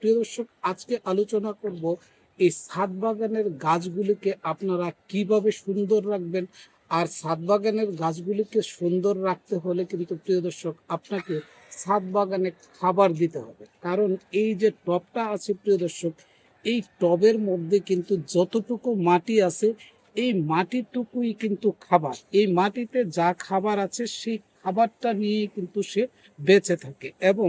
প্রিয় দর্শক, আজকে আলোচনা করব এই ছাদ বাগানের গাছগুলিকে আপনারা কীভাবে সুন্দর রাখবেন আর ছাদ বাগানের গাছগুলিকে সুন্দর রাখতে হলে কিন্তু প্রিয় দর্শক, আপনাকে ছাদ বাগানে খাবার দিতে হবে। কারণ এই যে টবটা আছে প্রিয় দর্শক, এই টবের মধ্যে কিন্তু যতটুকু মাটি আছে, এই মাটিটুকুই কিন্তু খাবার। এই মাটিতে যা খাবার আছে, সেই খাবারটা নিয়ে কিন্তু সে বেঁচে থাকে। এবং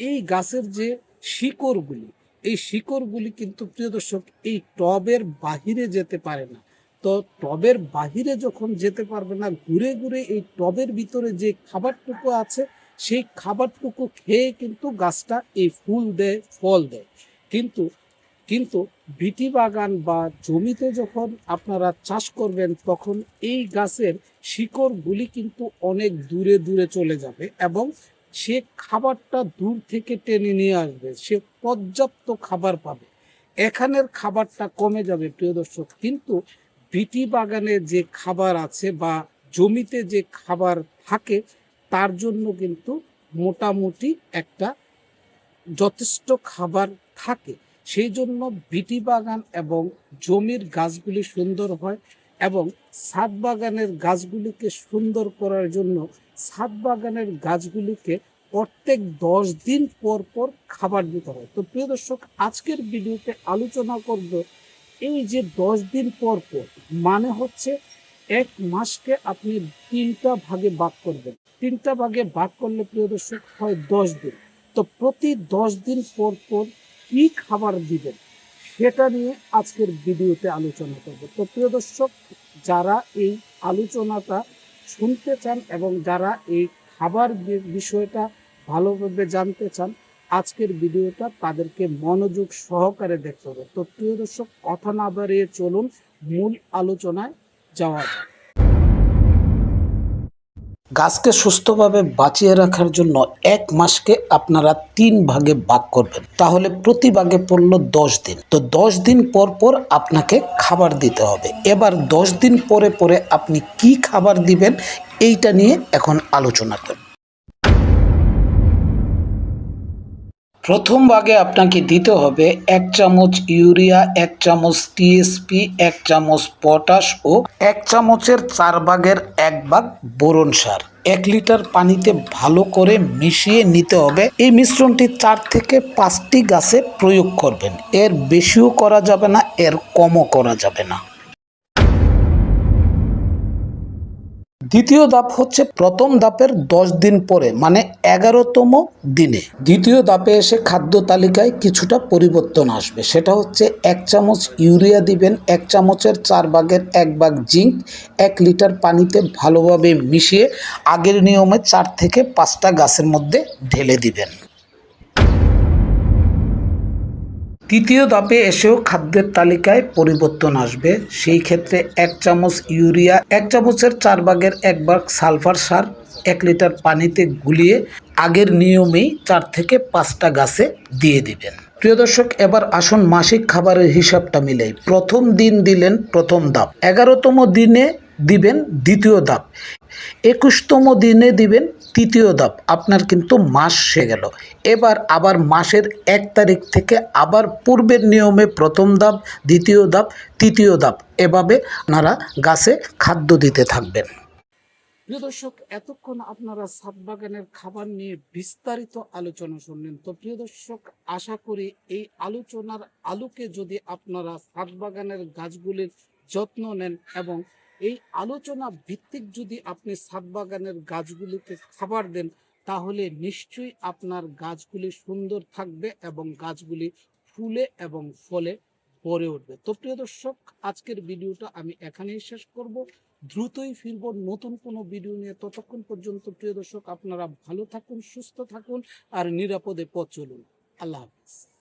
এই গাছের যে শিকড়গুলি। এই শিকড়গুলি কিন্তু প্রিয় দর্শক, এই টবের বাহিরে যেতে পারে না। তো টবের বাহিরে যখন যেতে পারবে না, ঘুরে ঘুরে এই টবের ভিতরে যে খাবারটুকু আছে, সেই খাবারটুকু খেয়ে কিন্তু গাছটা এই ফুল দেয়, ফল দেয়। কিন্তু কিন্তু বিটি বাগান বা জমিতে যখন আপনারা চাষ করবেন, তখন এই গাছের শিকড়গুলি কিন্তু অনেক দূরে দূরে চলে যাবে এবং সে খাবারটা দূর থেকে টেনে নিয়ে আসবে। সে পর্যাপ্ত খাবার পাবে। এখানের খাবারটা কমে যাবে, প্রিয় দর্শক। কিন্তু বিটি বাগানে যে খাবার আছে বা জমিতে যে খাবার থাকে, তার জন্য কিন্তু মোটামুটি একটা যথেষ্ট খাবার থাকে। সেই জন্য বিটি বাগান এবং জমির গাছগুলি সুন্দর হয় এবং ছাদ বাগানের গাছগুলিকে সুন্দর করার জন্য ছাদ বাগানের গাছগুলিকে প্রত্যেক দশ দিন পর পর খাবার দিতে হয়। তো প্রিয় দর্শক, আজকের ভিডিওতে আলোচনা করব এই যে দশ দিন পর পর মানে হচ্ছে এক মাসকে আপনি তিনটা ভাগে ভাগ করবেন। তিনটা ভাগে ভাগ করলে প্রিয় দর্শক হয় দশ দিন। তো প্রতি দশ দিন পর পর কি খাবার দিবেন সেটা নিয়ে আজকের ভিডিওতে আলোচনা করব। তো প্রিয় দর্শক, যারা এই আলোচনাটা শুনতে চান এবং যারা এই খাবার বিষয়টা ভালোভাবে জানতে চান, আজকের ভিডিওটা তাদেরকে মনোযোগ সহকারে দেখতে হবে। তো প্রিয় দর্শক, কথা না বাড়িয়ে চলুন, মূল আলোচনায় যাওয়া যাক। গাছকে সুস্থভাবে বাঁচিয়ে রাখার জন্য এক মাসকে আপনারা তিন ভাগে ভাগ করবেন। তাহলে প্রতি ভাগে পড়ল দশ দিন। তো দশ দিন পর পর আপনাকে খাবার দিতে হবে। এবার দশ দিন পরে পরে আপনি কি খাবার দিবেন, এইটা নিয়ে এখন আলোচনা করব। প্রথম ভাগে আপনাকে দিতে হবে এক চামচ ইউরিয়া, এক চামচ টিএসপি এক চামচ পটাশ ও এক চামচের চার ভাগের এক ভাগ বোরন সার। এক লিটার পানিতে ভালো করে মিশিয়ে নিতে হবে। এই মিশ্রণটি চার থেকে পাঁচটি গাছে প্রয়োগ করবেন। এর বেশিও করা যাবে না, এর কমও করা যাবে না। দ্বিতীয় দাপ হচ্ছে প্রথম ধাপের দশ দিন পরে মানে এগারোতম দিনে। দ্বিতীয় দাপে এসে খাদ্য তালিকায় কিছুটা পরিবর্তন আসবে। সেটা হচ্ছে এক চামচ ইউরিয়া দিবেন, এক চামচের চার ভাগের এক ভাগ জিঙ্ক, এক লিটার পানিতে ভালোভাবে মিশিয়ে আগের নিয়মে চার থেকে পাঁচটা গাছের মধ্যে ঢেলে দিবেন। তৃতীয় ধাপে এসেও খাদ্যের তালিকায় পরিবর্তন আসবে। সেই ক্ষেত্রে এক চামচ ইউরিয়া, এক চামচের চার ভাগের এক ভাগ সালফার সার, এক লিটার পানিতে গুলিয়ে আগের নিয়মেই চার থেকে পাঁচটা গাছে দিয়ে দিবেন। প্রিয় দর্শক, এবার আসুন মাসিক খাবারের হিসাবটা মিলেই। প্রথম দিন দিলেন প্রথম ধাপ। এগারোতম দিনে দিবেন দ্বিতীয় ধাপ। একুশতম দিনে দিবেন তৃতীয় ধাপ, আপনার কিন্তু মাস সে গেল। এবার আবার মাসের এক তারিখ থেকে আবার পূর্বের নিয়মে প্রথম ধাপ, দ্বিতীয় ধাপ, তৃতীয় ধাপ, এভাবে আপনারা গাছে খাদ্য দিতে থাকবেন। প্রিয় দর্শক, এতক্ষণ আপনারা ছাদ বাগানের খাবার নিয়ে বিস্তারিত আলোচনা শুনলেন। তো প্রিয় দর্শক, আশা করি এই আলোচনার আলোকে যদি আপনারা ছাদ বাগানের গাছগুলির যত্ন নেন এবং এই আলোচনা ভিত্তিক যদি আপনি ছাদ বাগানের গাছগুলিকে খাবার দেন, তাহলে নিশ্চয়ই আপনার গাছগুলি সুন্দর থাকবে এবং গাছগুলি ফুলে এবং ফলে ভরে উঠবে। তো প্রিয় দর্শক, আজকের ভিডিওটা আমি এখানেই শেষ করব। দ্রুতই ফিরব নতুন কোনো ভিডিও নিয়ে। ততক্ষণ পর্যন্ত প্রিয় দর্শক, আপনারা ভালো থাকুন, সুস্থ থাকুন আর নিরাপদে পথ চলুন। আল্লাহ হাফিজ।